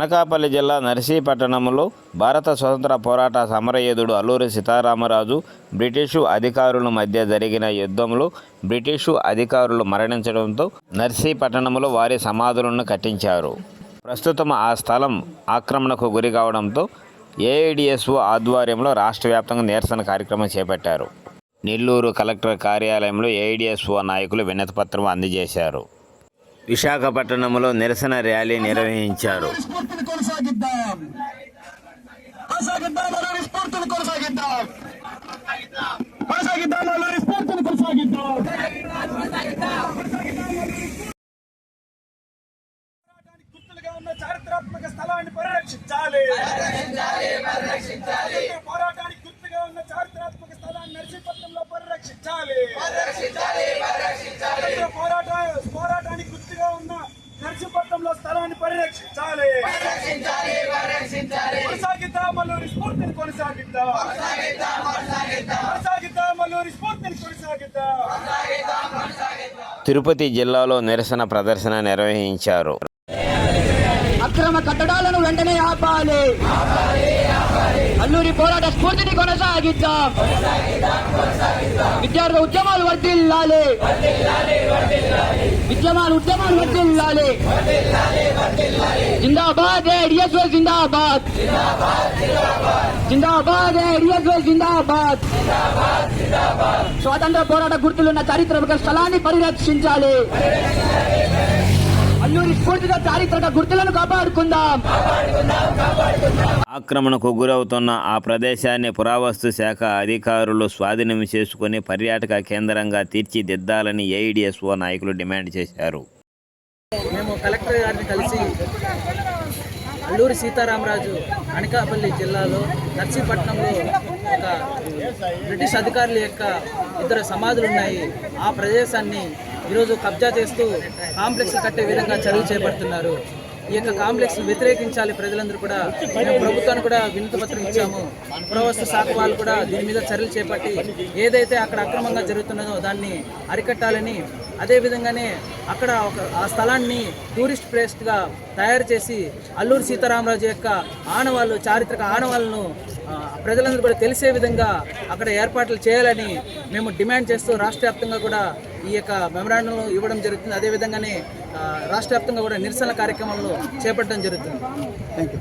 అనకాపల్లి జిల్లా నర్సీపట్టణంలో భారత స్వతంత్ర పోరాట సమరయోధుడు అల్లూరి సీతారామరాజు బ్రిటిషు అధికారుల మధ్య జరిగిన యుద్ధంలో బ్రిటిషు అధికారులు మరణించడంతో నర్సీపట్టణంలో వారి సమాధులను కట్టించారు. ప్రస్తుతం ఆ స్థలం ఆక్రమణకు గురి కావడంతో ఏఐడిఎస్ఓ ఆధ్వర్యంలో రాష్ట్ర వ్యాప్తంగా నిరసన కార్యక్రమం చేపట్టారు. నెల్లూరు కలెక్టర్ కార్యాలయంలో ఏఐడిఎస్ఓ నాయకులు వినతిపత్రం అందజేశారు. విశాఖపట్నంలో నిరసన ర్యాలీ నిర్వహించారు. కొనసాగిద్దాం. కొనసాగిద్దాం. చారిత్రాత్మక స్థలాన్ని పరిరక్షించాలి. పోరాటానికి గుర్తుగా ఉన్న చారిత్రాత్మక స్థలాన్ని నర్సీపట్నంలో పరిరక్షించాలి పోరాట పోరాటానికి గుర్తుగా ఉన్న నర్సీపట్నంలో స్థలాన్ని పరిరక్షించాలి కొనసాగిద్దాం అల్లూరి స్ఫూర్తిని కొనసాగిద్దాం. కొనసాగిద్దాం అల్లూరి స్ఫూర్తిని కొనసాగిద్దాం. తిరుపతి జిల్లాలో నిరసన ప్రదర్శన నిర్వహించారు. అక్రమ కట్టడాలను వెంటనే ఆపాలి. అల్లూరి పోరాట స్ఫూర్తిని కొనసాగిద్దాం. విద్యార్థి ఉద్యమాలు వర్దిల్లాలి ఉద్యమాలు ఉద్యమాలు వర్దిల్లాలి జిందాబాద్ ఏడిఎస్ఓ జిందాబాద్. జిందాబాద్ ఏడిఎస్ఓ జిందాబాద్. స్వాతంత్ర పోరాట గుర్తులున్న చారిత్రక స్థలాన్ని పరిరక్షించాలి. అల్లూరి స్ఫూర్తిగా చారిత్రక గుర్తులను కాపాడుకుందాం. ఆక్రమణకు గురవుతున్న ఆ ప్రదేశాన్ని పురావస్తు శాఖ అధికారులు స్వాధీనం చేసుకుని పర్యాటక కేంద్రంగా తీర్చిదిద్దాలని ఏఐడిఎస్ఓ నాయకులు డిమాండ్ చేశారు. మేము కలెక్టర్ గారిని కలిసి అల్లూరి సీతారామరాజు అనకాపల్లి జిల్లాలో నర్సీపట్నంలో ఒక బ్రిటిష్ అధికారుల యొక్క ఇద్దరు సమాధులు ఉన్నాయి ఆ ప్రదేశాన్ని ఈరోజు కబ్జా చేస్తూ కాంప్లెక్స్ కట్టే విధంగా చర్యలు చేపడుతున్నారు. ఈ యొక్క కాంప్లెక్స్ వ్యతిరేకించాలి ప్రజలందరూ కూడా. మేము ప్రభుత్వానికి కూడా వినతి పత్రం ఇచ్చాము. పురవస్తు శాఖ వాళ్ళు కూడా దీని మీద చర్యలు చేపట్టి ఏదైతే అక్కడ అక్రమంగా జరుగుతున్నదో దాన్ని అరికట్టాలని అదే విధంగానే అక్కడ ఒక ఆ స్థలాన్ని టూరిస్ట్ ప్లేస్గా తయారు చేసి అల్లూరి సీతారామరాజు యొక్క ఆనవాళ్ళు చారిత్రక ఆనవాళ్ళను ప్రజలందరూ కూడా తెలిసే విధంగా అక్కడ ఏర్పాట్లు చేయాలని మేము డిమాండ్ చేస్తూ రాష్ట్ర వ్యాప్తంగా కూడా ఈ యొక్క మెమరాండం ఇవ్వడం జరుగుతుంది. అదేవిధంగానే రాష్ట్ర వ్యాప్తంగా కూడా నిరసన కార్యక్రమాలను చేపట్టడం జరుగుతుంది. థ్యాంక్